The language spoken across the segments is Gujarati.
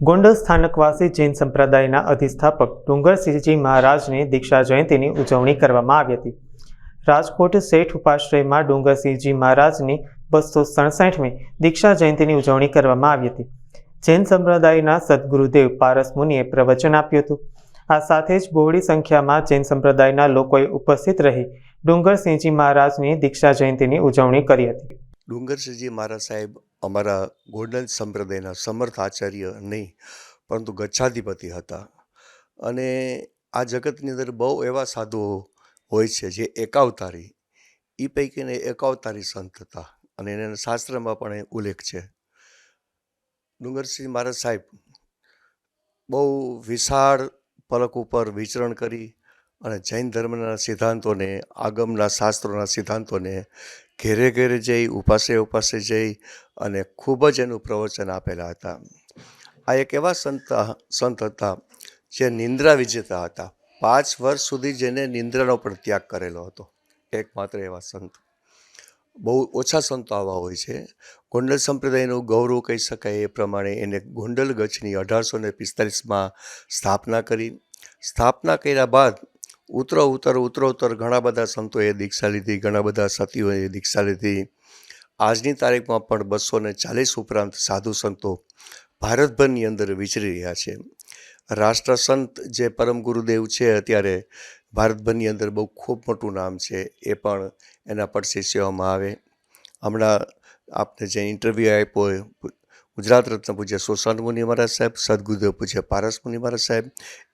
ગોંડલ સ્થાનકવાસી જૈન સંપ્રદાયના અધિષ્ઠાપક ડુંગરસિંહજી મહારાજની દીક્ષા જયંતિની ઉજવણી કરવામાં આવી હતી. રાજકોટ શેઠ ઉપાશ્રયમાં ડુંગરસિંહજી મહારાજની બસો સડસઠમી દીક્ષા જયંતિની ઉજવણી કરવામાં આવી હતી. જૈન સંપ્રદાયના સદગુરુદેવ પારસ મુનિએ પ્રવચન આપ્યું હતું. આ સાથે જ બહોળી સંખ્યામાં જૈન સંપ્રદાયના લોકોએ ઉપસ્થિત રહી ડુંગરસિંહજી મહારાજની દીક્ષા જયંતિની ઉજવણી કરી હતી. ડુંગરસિંહજી મહારાજ સાહેબ અમારા ગોંડલ સંપ્રદાયના સમર્થ આચાર્ય નહીં, પરંતુ ગચ્છાધિપતિ હતા. અને આ જગતની અંદર બહુ એવા સાધુઓ હોય છે જે એકાવતારી એ પૈકીને એકાવતારી સંત હતા. અને એના શાસ્ત્રમાં પણ ઉલ્લેખ છે. ડુંગરસિંહ મહારાજ સાહેબ બહુ વિશાળ પલક ઉપર વિચરણ કરી અને જૈન ધર્મના સિદ્ધાંતોને, આગમના શાસ્ત્રોના સિદ્ધાંતોને ઘેરે ઘેરે જઈ, ઉપાસે ઉપાસે જઈ અને ખૂબ જ એનું પ્રવચન આપેલા હતા. આ એક એવા સંત સંત હતા જે નિંદ્રા વિજેતા હતા. પાંચ વર્ષ સુધી જેને નિંદ્રાનો પણ ત્યાગ કરેલો હતો. એકમાત્ર એવા સંત. બહુ ઓછા સંતો આવા હોય છે. ગોંડલ સંપ્રદાયનું ગૌરવ કહી શકાય એ પ્રમાણે એને ગોંડલ ગચ્છની અઢારસો ને પિસ્તાલીસમાં સ્થાપના કરી. સ્થાપના કર્યા બાદ ઉતરો, ઉતર ઉતરો, ઉતર. ઘણા બધા સંતોએ દીક્ષા લીધી, ઘણા બધા સતીઓએ દીક્ષા લીધી. આજની તારીખમાં પણ બસો ને ચાલીસ ઉપરાંત સાધુ સંતો ભારતભરની અંદર વિચરી રહ્યા છે. રાષ્ટ્ર સંત જે પરમ ગુરુદેવ છે અત્યારે ભારતભરની અંદર બહુ ખૂબ મોટું નામ છે, એ પણ એના પર શિષ્યોમાં આવે. હમણાં આપને જે ઇન્ટરવ્યૂ આપ્યો ગુજરાત રત્ન પૂજ્ય સોસંત મુનિ મહારાજ સાહેબ, સદગુરુદેવ પૂજ્ય પારસ મુનિ મહારાજ સાહેબ,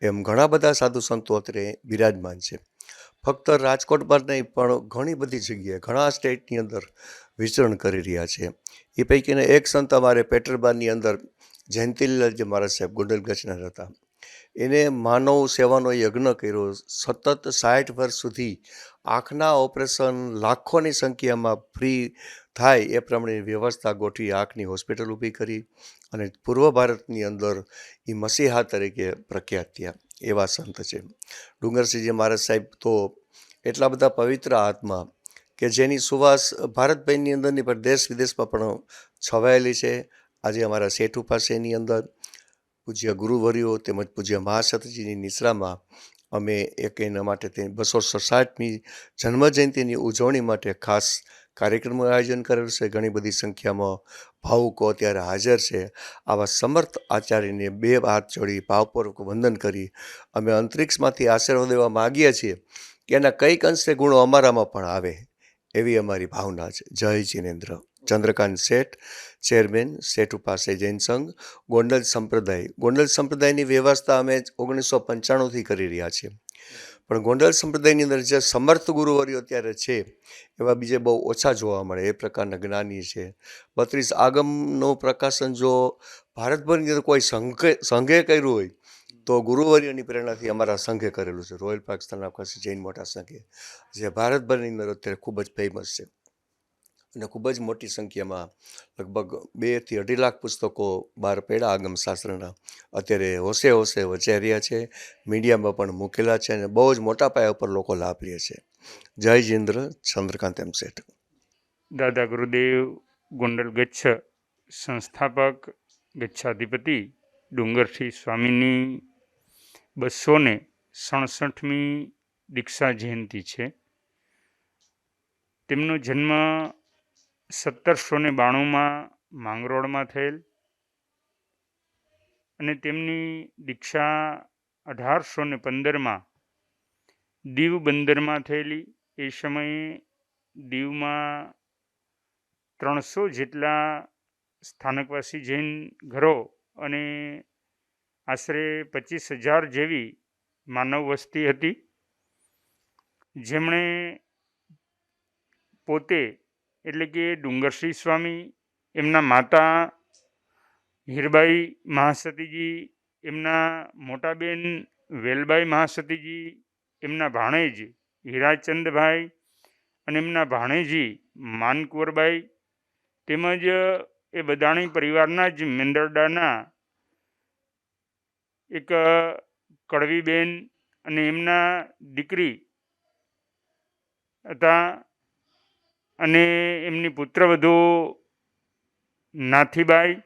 એમ ઘણા બધા સાધુ સંતો અત્યારે બિરાજમાન છે. ફક્ત રાજકોટમાં નહીં, પણ ઘણી બધી જગ્યાએ, ઘણા સ્ટેટની અંદર વિચરણ કરી રહ્યા છે. એ પૈકીના એક સંત અમારે પેટરબારની અંદર જયંતિલાલજી મહારાજ સાહેબ ગોંડલ ગચના હતા. એને માનવ સેવાનો યજ્ઞ કર્યો. સતત સાઠ વર્ષ સુધી આંખના ઓપરેશન, લાખોની સંખ્યામાં ફ્રી થાય એ પ્રમાણે વ્યવસ્થા ગોઠવી આંખની હોસ્પિટલ ઊભી કરી અને પૂર્વ ભારતની અંદર એ મસીહા તરીકે પ્રખ્યાત થયા એવા સંત છે. ડુંગરસિંહજી મહારાજ સાહેબ તો એટલા બધા પવિત્ર આત્મા કે જેની સુવાસ ભારતભાઈની અંદરની પણ દેશ વિદેશમાં પણ છવાયેલી છે. આજે અમારા શેઠુ પાસેની અંદર પૂજ્ય ગુરુવર્યો તેમજ પૂજ્ય મહાસતજીની નિશ્રામાં અમે એક એના માટે તે બસો સડસાઠમી જન્મજયંતિની ઉજવણી માટે ખાસ કાર્યક્રમનું આયોજન કરેલું છે. ઘણી બધી સંખ્યામાં ભાવુકો અત્યારે હાજર છે. આવા સમર્થ આચાર્યને બે હાથ જોડી ભાવપૂર્વક વંદન કરી અમે અંતરિક્ષમાંથી આશીર્વાદ દેવા માગીએ છીએ કે એના કંઈક અંશે ગુણો અમારામાં પણ આવે એવી અમારી ભાવના છે. જય જિનેન્દ્ર. ચંદ્રકાંત શેઠ, ચેરમેન શેઠ ઉપાસે જૈન સંઘ, ગોંડલ સંપ્રદાય. ગોંડલ સંપ્રદાયની વ્યવસ્થા અમે ઓગણીસો પંચાણુંથી કરી રહ્યા છીએ. પણ ગોંડલ સંપ્રદાયની અંદર જે સમર્થ ગુરુવર્યો અત્યારે છે, એવા બીજે બહુ ઓછા જોવા મળે, એ પ્રકારના જ્ઞાની છે. બત્રીસ આગમનું પ્રકાશન જો ભારતભરની અંદર કોઈ સંઘે સંઘે કર્યું હોય, તો ગુરુવર્યની પ્રેરણાથી અમારા સંઘે કરેલું છે. રોયલ પાકિસ્તાન આકાશી જૈન મોટા સંઘે. જે ભારતભરની અંદર અત્યારે ખૂબ જ ફેમસ છે. અને ખૂબ જ મોટી સંખ્યામાં લગભગ બેથી અઢી લાખ પુસ્તકો બહાર પડ્યા આગમ શાસ્ત્રના. અત્યારે હોશે હોશે વચ્ચે રહ્યા છે, મીડિયામાં પણ મૂકેલા છે અને બહુ જ મોટા પાયા ઉપર લોકો લાભ લે છે. જય જિન્દ્ર ચંદ્રકાંત એમ શેઠ. દાદા ગુરુદેવ ગોંડલ ગચ્છ સંસ્થાપક, ગચ્છાધિપતિ ડુંગરસિંહ સ્વામીની બસો ને સડસઠમી દીક્ષા જયંતિ છે. તેમનો જન્મ સત્તરસો ને બાણુંમાં માંગરોળમાં થયેલ અને તેમની દીક્ષા અઢારસો ને પંદરમાં દીવ બંદરમાં થયેલી. એ સમયે દીવમાં ત્રણસો જેટલા સ્થાનકવાસી જૈન ઘરો અને આશરે પચીસ હજાર જેવી માનવ વસ્તી હતી. જેમણે પોતે એટલે કે ડુંગરસિંહ સ્વામી, એમના માતા હીરબાઈ મહાસતીજી, એમના મોટાબેન વેલબાઈ મહાસતીજી, એમના ભાણેજ હીરાચંદભાઈ અને એમના ભાણેજી માનકુંવરબાઈ તેમજ એ બદાણી પરિવારના જ મેંદરડાના એક કડવીબેન અને એમના દીકરી હતા અને એમની પુત્રવધુ નાથીબાઈ.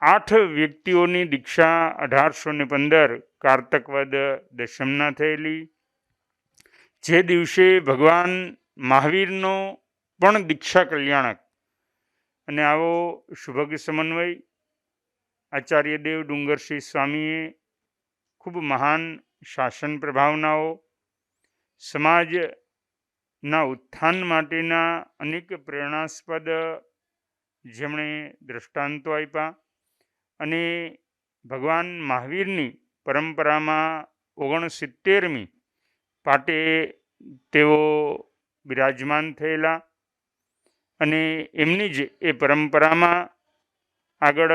આઠ વ્યક્તિઓની દીક્ષા અઢારસો ને પંદર કારતકવદ દશમના થયેલી. જે દિવસે ભગવાન મહાવીરનો પણ દીક્ષા કલ્યાણક. અને આવો સુભગ્ય સમન્વય. આચાર્ય દેવ ડુંગરસિંહ સ્વામીએ ખૂબ મહાન શાસન પ્રભાવનાઓ. સમાજના ઉત્થાન માટેના અનેક પ્રેરણાસ્પદ જેમણે દ્રષ્ટાંતો આપ્યા અને ભગવાન મહાવીરની પરંપરામાં ઓગણસિત્તેરમી પાટે તેઓ બિરાજમાન થયેલા અને એમની જ એ પરંપરામાં આગળ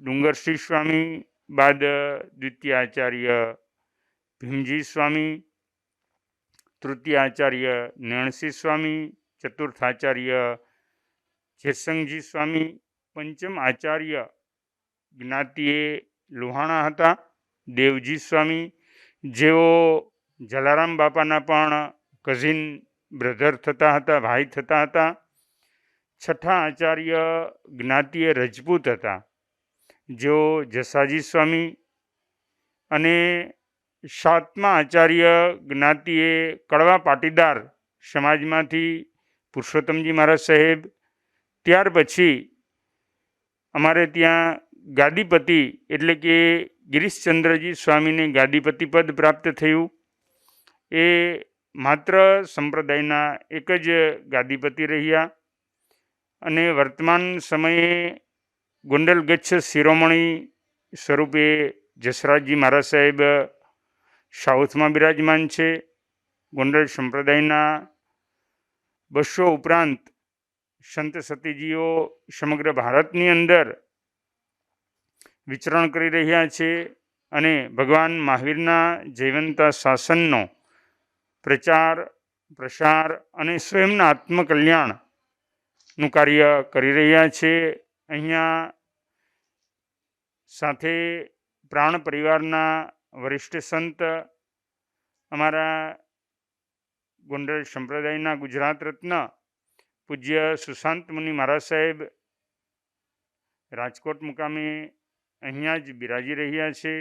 ડુંગરસિંહ સ્વામી બાદ દ્વિતીય આચાર્ય ભીમજી સ્વામી તૃતીય આચાર્ય નણસી સ્વામી ચતુર્થ આચાર્ય જેસંગજી સ્વામી પંચમ આચાર્ય જ્ઞાતિએ લુહાણા હતા. દેવજી સ્વામી, જેઓ જલારામ બાપાના પણ કઝિન બ્રધર થતા હતા, ભાઈ થતા હતા. છઠ્ઠા આચાર્ય જ્ઞાતિએ રજપૂત હતા. જેઓ જસાજી સ્વામી અને સાતમા આચાર્ય જ્ઞાતિએ કડવા પાટીદાર સમાજમાંથી પુરુષોત્તમજી મહારાજ સાહેબ, ત્યાર પછી અમારે ત્યાં ગાદીપતિ એટલે કે ગિરીશચંદ્રજી સ્વામીને ગાદીપતિ પદ પ્રાપ્ત થયું. એ માત્ર સંપ્રદાયના એક જ ગાદીપતિ રહ્યા અને વર્તમાન સમયે ગોંડલ ગચ્છ શિરોમણી સ્વરૂપે જસરાજજી મહારાજ સાહેબ સાઉથમાં બિરાજમાન છે. ગોંડલ સંપ્રદાયના બસો ઉપરાંત સંત સતીજીઓ સમગ્ર ભારતની અંદર વિચરણ કરી રહ્યા છે અને ભગવાન મહાવીરના જૈવંતા શાસનનો પ્રચાર, પ્રસાર અને સ્વયંના આત્મકલ્યાણનું કાર્ય કરી રહ્યા છે. અહીંયા સાથે પ્રાણ પરિવારના વરિષ્ઠ સંત અમારા ગોંડલ સંપ્રદાયના ગુજરાત રત્ન પૂજ્ય સુશાંત મુનિ મહારાજ સાહેબ રાજકોટ મુકામે અહીંયા જ બિરાજી રહ્યા છે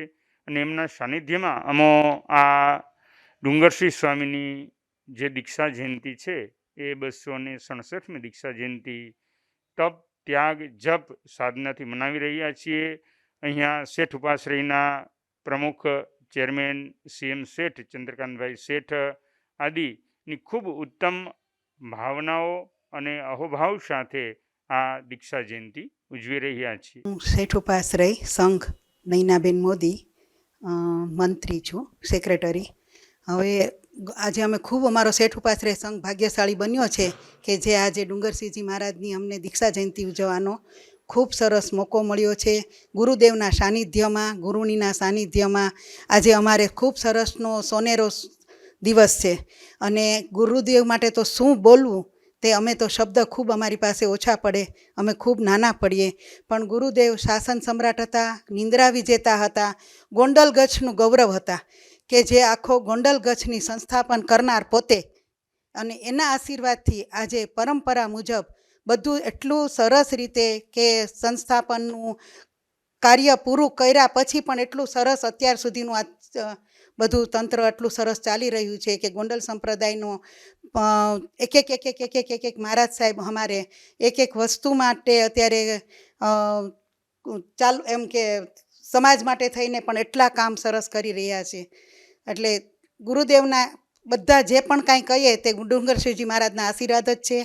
અને એમના સાનિધ્યમાં અમો આ ડુંગરસિંહ સ્વામીની જે દીક્ષા જયંતિ છે એ બસો ને સડસઠમી દીક્ષા જયંતિ તપ, ત્યાગ, જપ સાધનાથી મનાવી રહ્યા છીએ. અહીંયા શેઠ ઉપાશ્રયના પ્રમુખ, ચેરમેન, સીએમ શેઠ, ચંદ્રકાંતભાઈ શેઠ આદિની ખૂબ ઉત્તમ ભાવનાઓ અને અહોભાવ સાથે આ દીક્ષા જયંતિ ઉજવી રહ્યા છીએ. હું શેઠ ઉપાશ્રય સંઘ નૈનાબેન મોદી મંત્રી છું, સેક્રેટરી. હવે આજે અમે ખૂબ અમારો શેઠ ઉપાશ્રય સંઘ ભાગ્યશાળી બન્યો છે કે જે આજે ડુંગરસિંહજી મહારાજની અમને દીક્ષા જયંતિ ઉજવવાનો ખૂબ સરસ મોકો મળ્યો છે. ગુરુદેવના સાનિધ્યમાં ગુરુનીના સાનિધ્યમાં આજે અમારે ખૂબ સરસનો સોનેરો દિવસ છે. અને ગુરુદેવ માટે તો શું બોલવું? તે અમે તો શબ્દ ખૂબ અમારી પાસે ઓછા પડે. અમે ખૂબ નાના પડીએ. પણ ગુરુદેવ શાસન સમ્રાટ હતા, નિંદ્રા વિજેતા હતા, ગોંડલ ગચ્છનું ગૌરવ હતા કે જે આખો ગોંડલ ગચ્છની સંસ્થાપન કરનાર પોતે. અને એના આશીર્વાદથી આજે પરંપરા મુજબ બધું એટલું સરસ રીતે કે સંસ્થાપનનું કાર્ય પૂરું કર્યા પછી પણ એટલું સરસ અત્યાર સુધીનું આ બધું તંત્ર એટલું સરસ ચાલી રહ્યું છે કે ગોંડલ સંપ્રદાયનો એક એક એક એક એક એક એક એક મહારાજ સાહેબ અમારે એક એક વસ્તુ માટે અત્યારે ચાલુ, એમ કે સમાજ માટે થઈને પણ એટલા કામ સરસ કરી રહ્યા છે. એટલે ગુરુદેવના બધા જે પણ કાંઈ કહીએ તે ડુંગરશિવજી મહારાજના આશીર્વાદ જ છે.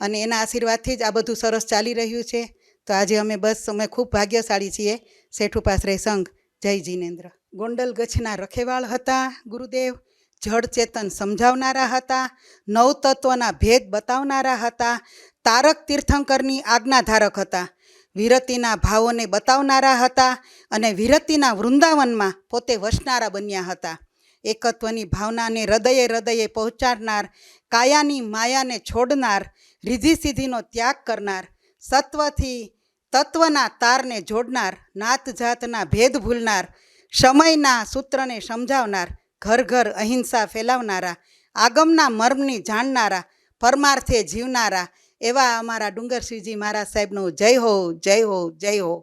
અને એના આશીર્વાદથી જ આ બધું સરસ ચાલી રહ્યું છે. તો આજે અમે બસ, અમે ખૂબ ભાગ્યશાળી છીએ. શેઠુપાશ્રય સંઘ. જય જીનેન્દ્ર. ગોંડલ ગચ્છના રખેવાળ હતા, ગુરુદેવ. જળ ચેતન સમજાવનારા હતા. નવ તત્વના ભેદ બતાવનારા હતા. તારક તીર્થંકરની આજ્ઞાધારક હતા. વિરતિના ભાવોને બતાવનારા હતા અને વિરતિના વૃંદાવનમાં પોતે વસનારા બન્યા હતા. એકત્વની ભાવનાને હૃદયે હૃદયે પહોંચાડનાર, કાયાની માયાને છોડનાર રીધિ સિદ્ધિનો ત્યાગ કરનાર, સત્વથી તત્વના તારને જોડનાર નાત જાતના ભેદ ભૂલનાર, સમયના સૂત્રને સમજાવનાર ઘર ઘર અહિંસા ફેલાવનારા, આગમના મર્મની જાણનારા, પરમાર્થે જીવનારા એવા અમારા ડુંગરસિંહજી મહારાજ સાહેબનો જય હો જય હો જય હો.